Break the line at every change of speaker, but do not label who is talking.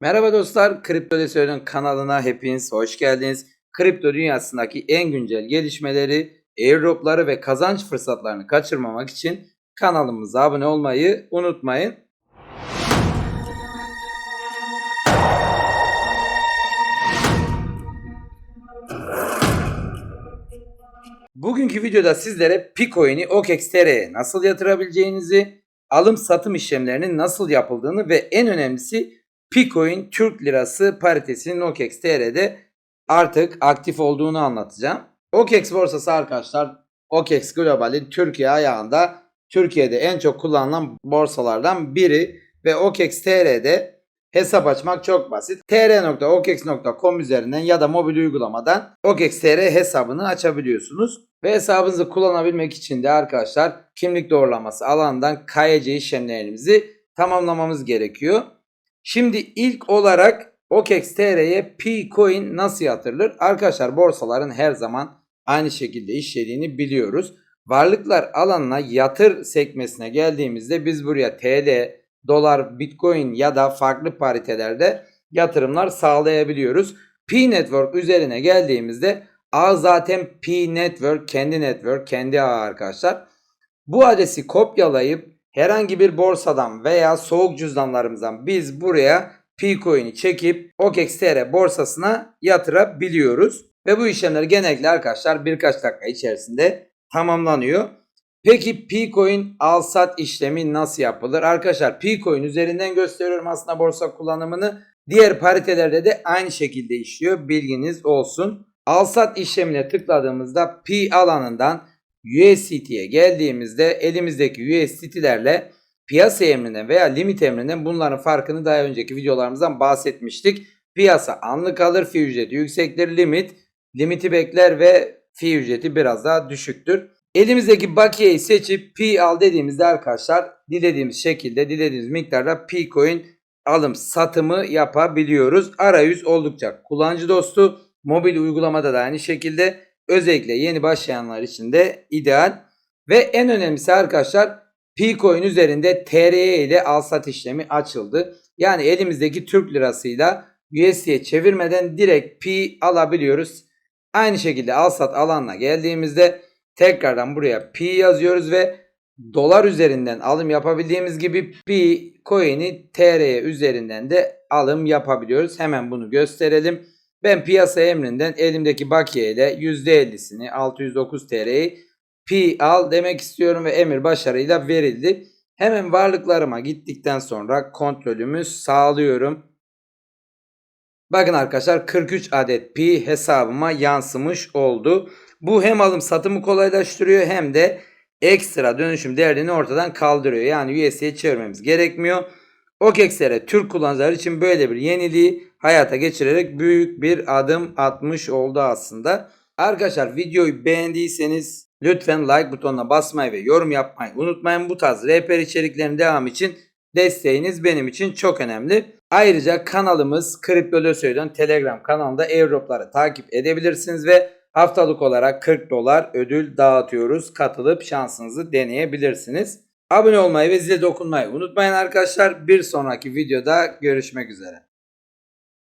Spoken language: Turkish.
Merhaba dostlar, Kripto Desö'nün kanalına hepiniz hoş geldiniz. Kripto dünyasındaki en güncel gelişmeleri, airdropları ve kazanç fırsatlarını kaçırmamak için kanalımıza abone olmayı unutmayın. Bugünkü videoda sizlere Picoin'i OKEX.TR'ye nasıl yatırabileceğinizi, alım satım işlemlerinin nasıl yapıldığını ve en önemlisi Picoin Türk Lirası paritesinin OKEX.TR'de artık aktif olduğunu anlatacağım. OKEX borsası arkadaşlar OKEX Global'in Türkiye ayağında Türkiye'de en çok kullanılan borsalardan biri ve OKEX.TR'de hesap açmak çok basit. tr.okex.com üzerinden ya da mobil uygulamadan OKEX.TR hesabını açabiliyorsunuz. Ve hesabınızı kullanabilmek için de arkadaşlar kimlik doğrulaması alanından KYC işlemlerimizi tamamlamamız gerekiyor. Şimdi ilk olarak OKEX.TR'ye P-Coin nasıl yatırılır? Arkadaşlar borsaların her zaman aynı şekilde işlediğini biliyoruz. Varlıklar alanına yatır sekmesine geldiğimizde biz buraya TL, dolar, bitcoin ya da farklı paritelerde yatırımlar sağlayabiliyoruz. P-Network üzerine geldiğimizde ağ zaten P-Network kendi network kendi ağı arkadaşlar. Bu adresi kopyalayıp herhangi bir borsadan veya soğuk cüzdanlarımızdan biz buraya P-Coin'i çekip OKEX.TR borsasına yatırabiliyoruz. Ve bu işlemler genellikle arkadaşlar birkaç dakika içerisinde tamamlanıyor. Peki P-Coin al sat işlemi nasıl yapılır? Arkadaşlar P-Coin üzerinden gösteriyorum aslında borsa kullanımını. Diğer paritelerde de aynı şekilde işliyor. Bilginiz olsun. Al sat işlemine tıkladığımızda P alanından USDT'ye geldiğimizde elimizdeki USDT'lerle piyasa emrinden veya limit emrinden bunların farkını daha önceki videolarımızdan bahsetmiştik. Piyasa anlık alır, fi ücreti yüksektir, limit limiti bekler ve fi ücreti biraz daha düşüktür. Elimizdeki bakiyeyi seçip P al dediğimizde arkadaşlar dilediğimiz şekilde dilediğimiz miktarda P coin alım satımı yapabiliyoruz. Arayüz oldukça kullanıcı dostu. Mobil uygulamada da aynı şekilde özellikle yeni başlayanlar için de ideal. Ve en önemlisi arkadaşlar P-Coin üzerinde TRY ile al sat işlemi açıldı. Yani elimizdeki Türk lirasıyla USD'ye çevirmeden direkt P alabiliyoruz. Aynı şekilde al sat alanına geldiğimizde tekrardan buraya P yazıyoruz ve dolar üzerinden alım yapabildiğimiz gibi P coin'i TR üzerinden de alım yapabiliyoruz. Hemen bunu gösterelim. Ben piyasa emrinden elimdeki bakiye ile %50'sini 609 TL'yi P al demek istiyorum ve emir başarıyla verildi. Hemen varlıklarıma gittikten sonra kontrolümü sağlıyorum. Bakın arkadaşlar 43 adet P hesabıma yansımış oldu. Bu hem alım satımı kolaylaştırıyor hem de ekstra dönüşüm değerini ortadan kaldırıyor. Yani USD'ye çevirmemiz gerekmiyor. OKEX'lere Türk kullanıcılar için böyle bir yeniliği hayata geçirerek büyük bir adım atmış oldu aslında. Arkadaşlar videoyu beğendiyseniz lütfen like butonuna basmayı ve yorum yapmayı unutmayın. Bu tarz rehber içeriklerin devamı için desteğiniz benim için çok önemli. Ayrıca kanalımız Kripto Lösöy'den Telegram kanalında airdropları takip edebilirsiniz ve haftalık olarak 40 dolar ödül dağıtıyoruz. Katılıp şansınızı deneyebilirsiniz. Abone olmayı ve zile dokunmayı unutmayın arkadaşlar. Bir sonraki videoda görüşmek üzere.